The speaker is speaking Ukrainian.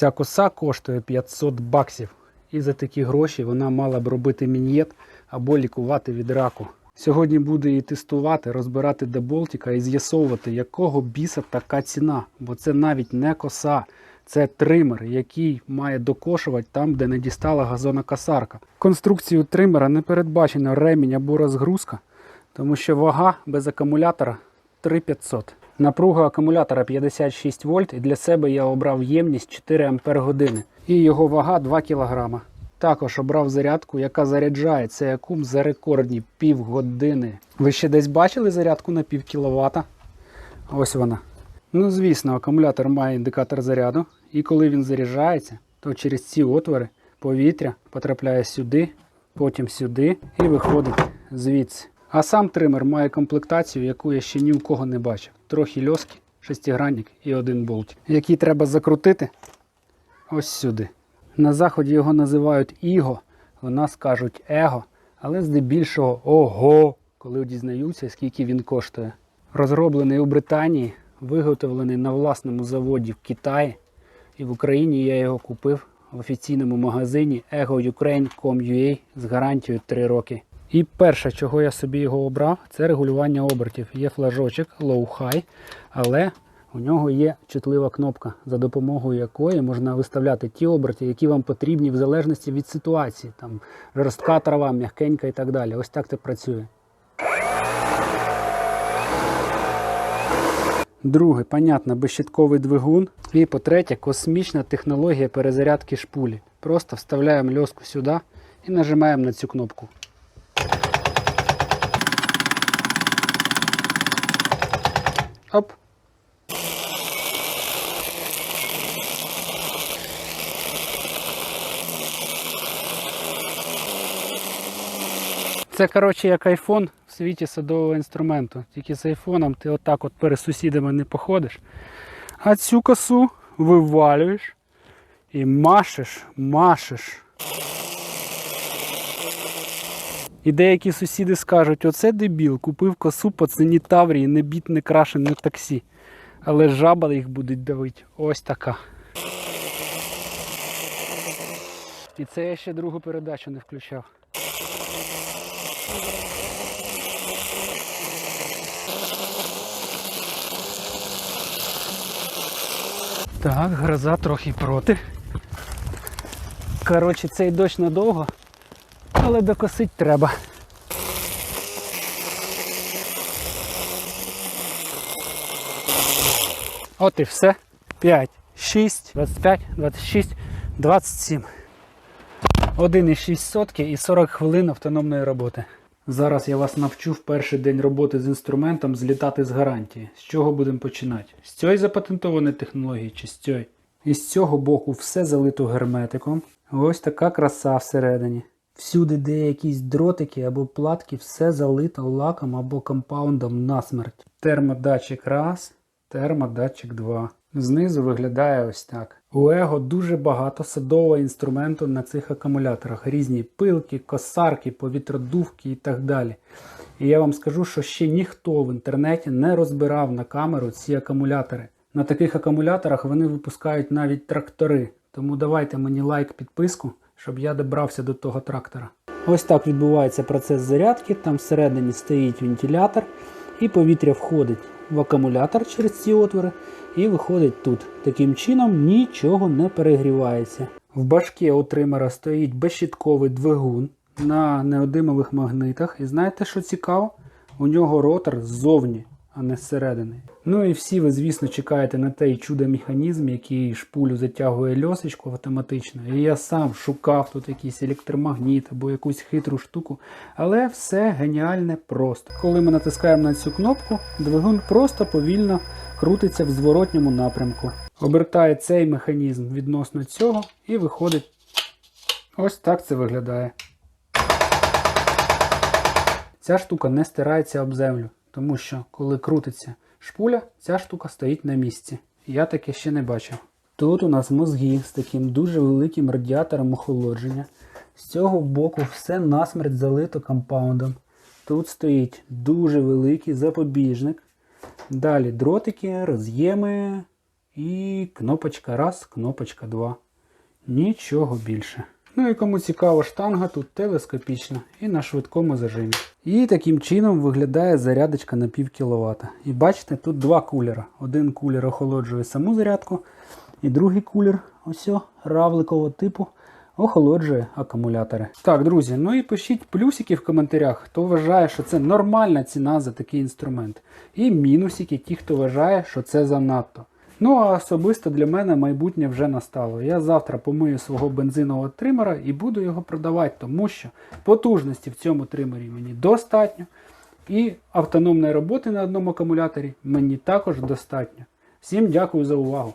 Ця коса коштує 500 баксів. І за такі гроші вона мала б робити мін'єт або лікувати від раку. Сьогодні буду її тестувати, розбирати до болтика і з'ясовувати, якого біса така ціна. Бо це навіть не коса, це тример, який має докошувати там, де не дістала газонокосарка. Конструкцію тримера не передбачено ремінь або розгрузка, тому що вага без акумулятора 3500. Напруга акумулятора 56 вольт, і для себе я обрав ємність 4 ампер. І його вага 2 кг. Також обрав зарядку, яка заряджає цей акум за рекордні півгодини. Ви ще десь бачили зарядку на пів кіловата? Ось вона. Ну, звісно, акумулятор має індикатор заряду, і коли він заряджається, то через ці отвори повітря потрапляє сюди, потім сюди і виходить звідси. А сам тример має комплектацію, яку я ще ні в кого не бачив. Трохи льоски, шестигранник і один болт, який треба закрутити ось сюди. На заході його називають Іго, у нас кажуть Его, але здебільшого ого, коли дізнаються, скільки він коштує. Розроблений у Британії, виготовлений на власному заводі в Китаї, і в Україні я його купив в офіційному магазині egoukraine.com.ua з гарантією 3 роки. І перше, чого я собі його обрав, це регулювання обертів. Є флажочок low-high, але у нього є чутлива кнопка, за допомогою якої можна виставляти ті оберти, які вам потрібні в залежності від ситуації. Там жорстка трава, м'якенька і так далі. Ось так це працює. Друге, понятно, безщитковий двигун. І по-третє, космічна технологія перезарядки шпулі. Просто вставляємо льоску сюди і нажимаємо на цю кнопку. Оп. Це, коротше, як айфон в світі садового інструменту. Тільки з айфоном ти отак от перед сусідами не походиш. А цю косу вивалюєш і машеш, машеш. І деякі сусіди скажуть, оце дебіл, купив косу по ціні Таврії, не біт, не крашен, не таксі. Але жаба їх буде давити. Ось така. І це я ще другу передачу не включав. Так, гроза трохи проти. Коротше, цей дощ надовго, але докосить треба. От і все. 5, 6, 25, 26, 27. 1,6 сотки і 40 хвилин автономної роботи. Зараз я вас навчу в перший день роботи з інструментом злітати з гарантії. З чого будемо починати? З цієї запатентованої технології чи з цієї? І з цього боку все залито герметиком. Ось така краса всередині. Всюди, де якісь дротики або платки, все залито лаком або компаундом насмерть. Термодатчик раз, термодатчик 2. Знизу виглядає ось так. У Его дуже багато садового інструменту на цих акумуляторах. Різні пилки, косарки, повітродувки і так далі. І я вам скажу, що ще ніхто в інтернеті не розбирав на камеру ці акумулятори. На таких акумуляторах вони випускають навіть трактори. Тому давайте мені лайк, підписку, щоб я добрався до того трактора. Ось так відбувається процес зарядки. Там всередині стоїть вентилятор, і повітря входить в акумулятор через ці отвори і виходить тут. Таким чином нічого не перегрівається. В башке у тримера стоїть безщитковий двигун на неодимових магнитах. І знаєте, що цікаво? У нього ротор ззовні, а не зсередини. Ну і всі ви, звісно, чекаєте на той чудо-механізм, який шпулю затягує льосочку автоматично. І я сам шукав тут якийсь електромагніт або якусь хитру штуку. Але все геніальне просто. Коли ми натискаємо на цю кнопку, двигун просто повільно крутиться в зворотньому напрямку. Обертає цей механізм відносно цього і виходить. Ось так це виглядає. Ця штука не стирається об землю, тому що коли крутиться шпуля, ця штука стоїть на місці. Я таке ще не бачив. Тут у нас мозги з таким дуже великим радіатором охолодження. З цього боку все насмерть залито компаундом. Тут стоїть дуже великий запобіжник. Далі дротики, роз'єми і кнопочка раз, кнопочка 2. Нічого більше. Ну і кому цікаво, штанга тут телескопічна і на швидкому зажимі. І таким чином виглядає зарядочка на пів кіловата. І бачите, тут два кулера. Один кулер охолоджує саму зарядку, і другий кулер, ось равликового типу, охолоджує акумулятори. Так, друзі, ну і пишіть плюсики в коментарях, хто вважає, що це нормальна ціна за такий інструмент. І мінусики, ті, хто вважає, що це занадто. Ну а особисто для мене майбутнє вже настало. Я завтра помию свого бензинового тримера і буду його продавати, тому що потужності в цьому тримері мені достатньо. І автономної роботи на одному акумуляторі мені також достатньо. Всім дякую за увагу!